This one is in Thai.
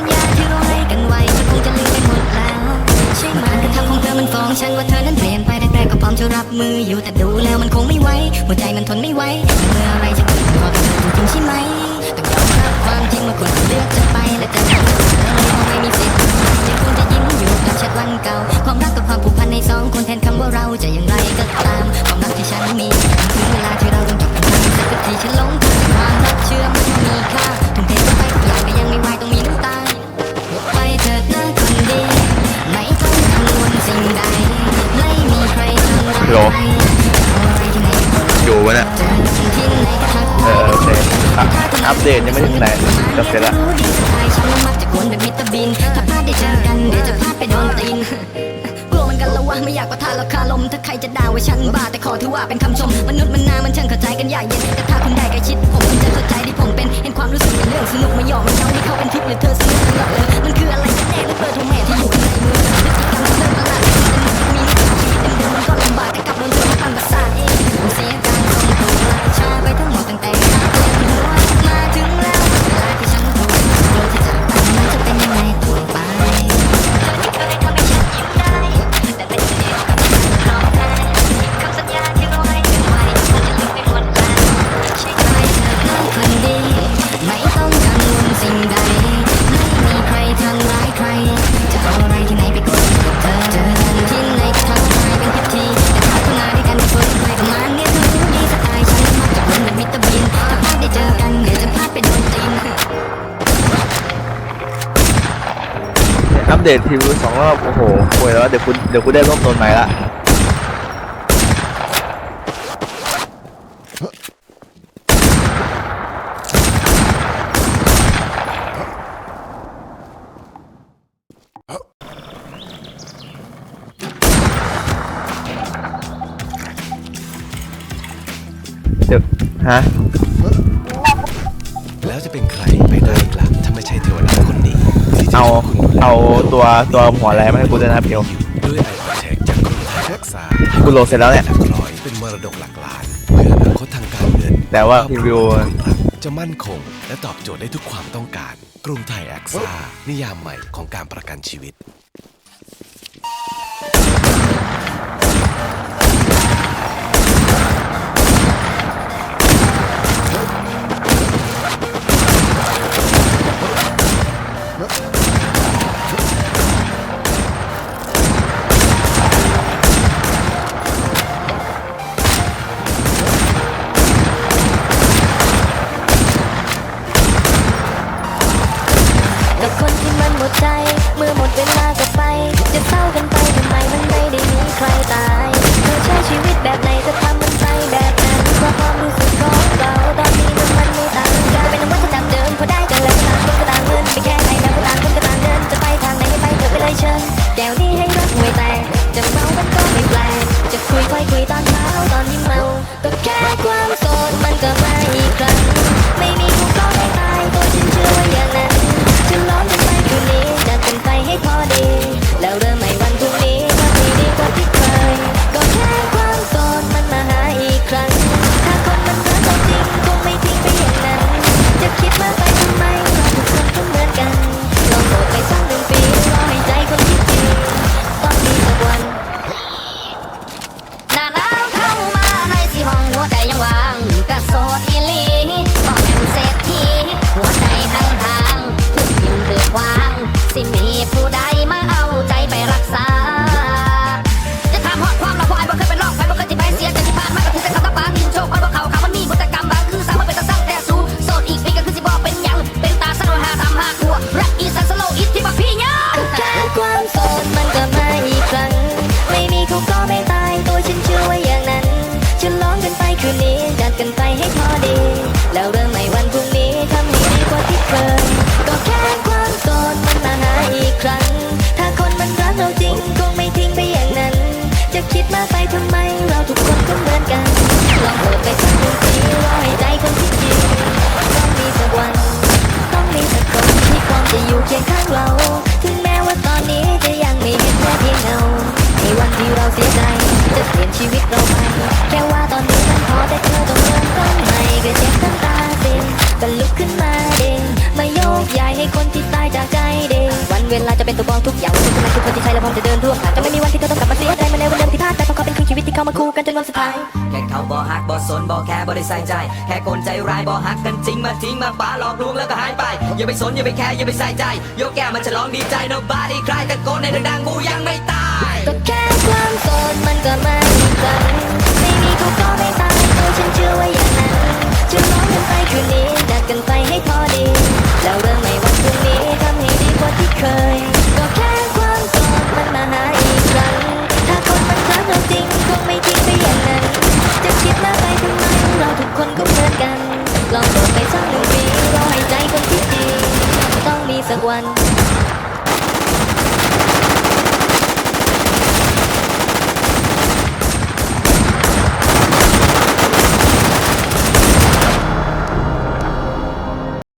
สัญญาที่เราให้กันไว้จะคงจะลืมไปหมดแล้วใช่ไหมกระทำของเธอมันฟ้องฉันว่าเธอนั้นเปลี่ยนไปแต่แกๆก็พร้อมจะรับมืออยู่แต่ดูแล้วมันคงไม่ไหวหัวใจมันทนไม่ไหวเมื่อไรจะเกิดพอกับเธอจริงใช่ไหม โลอยู่วะเนี่ยเออโอเคอะอัปเดตยังไม่ถึงไหนจะเสร็จละไม่อยากปะทาราคาลมถ้าใครจะด่าว่าฉันบ้าแต่ขอถือว่าเป็นคำชม มนุษย์มันนามันช่างเข้าใจกันใหญ่เย็นแต่ถ้าคุณได้ใกล้ชิดผมคุณจะเข้าใจที่ผมเป็น เห็นความรู้สึกเป็นเรื่องสนุกไม่ยอมมัยอมที่เขาเป็นทุกข์หรือเธอสนุกตลอ ปเดตทีมสองรอบโอ้โหป่วยแล้วเดี๋ยวคุณเดี๋ยวคุณได้ร่มตนใหม่ละเดี๋ยวฮะแล้วจะเป็นใครไปได้กล่ะถ้าไม่ใช่เทวดาคนนี้ เอาเอาตัวตัวหัวอะไรมาให้กูด้วยนะเพลด้วยไอโปรเทคจากกรุงไทยรักษากูโหลดเสร็จแล้วเนี่ยหลัเป็นมรดกหลักล้านเพื่ออนาคตทางการเงินแต่ว่าพิมพ์วิวจะมั่นคง และตอบโจทย์ได้ทุกความต้องการ กรุงไทยแอคซ่านิยามใหม่ของการประกันชีวิต กับคนที่มันหมดใจ เมื่อหมดเวลาก็ไป จะเศร้ากันไปทำไมมันไม่ได้มีใครตายเธอใช้ชีวิตแบบไหนจะทำมันไปแบบนั้นเพราะความรู้สึกของเรา แล้วเรื่องในวันพรุ่งนี้ทำให้ดีกว่าที่เคยก็แค่ความโสดมันมาหาอีกครั้ง ถ้าคนมันรักเราจริงคงไม่ทิ้งไปอย่างนั้น จะคิดมากไปทำไมเราทุกคนก็เหมือนกันลองโหดไปสักหนึ่งทีรอให้ใจคนที่จริงต้องมีสักวัน ต้องมีสักคนที่ความจะอยู่เคียงข้างเรา ลาจะเป็นตัวบองทุกอย่างฉันกำลังคือคนที่ใช่แล้วพร้อมจะเดินร่วมจะไม่มีวันที่เธอต้องกลับมาเสียใจมาในวันเดิมที่พลาดแต่เพาะเขาเป็นครึ่ชีวิตที่เข้ามาคู่กันจนวันสุดท้ายแค่เขาบ่หักบ่สนบ่แค่บ่ได้ใส่ใจ แค่คนใจร้ายบ่หักกันจริงมาทิ้งมาป่าหลอกลวงแล้วก็หายไป อย่าไปสนอย่าไปแคร์อย่าไปใส่ใจยกแก้วมาฉลองดีใจ nobody ใครแต่โกนในดังๆกูยังไม่ตายก็แค่ความสนมันก็ไม่จำ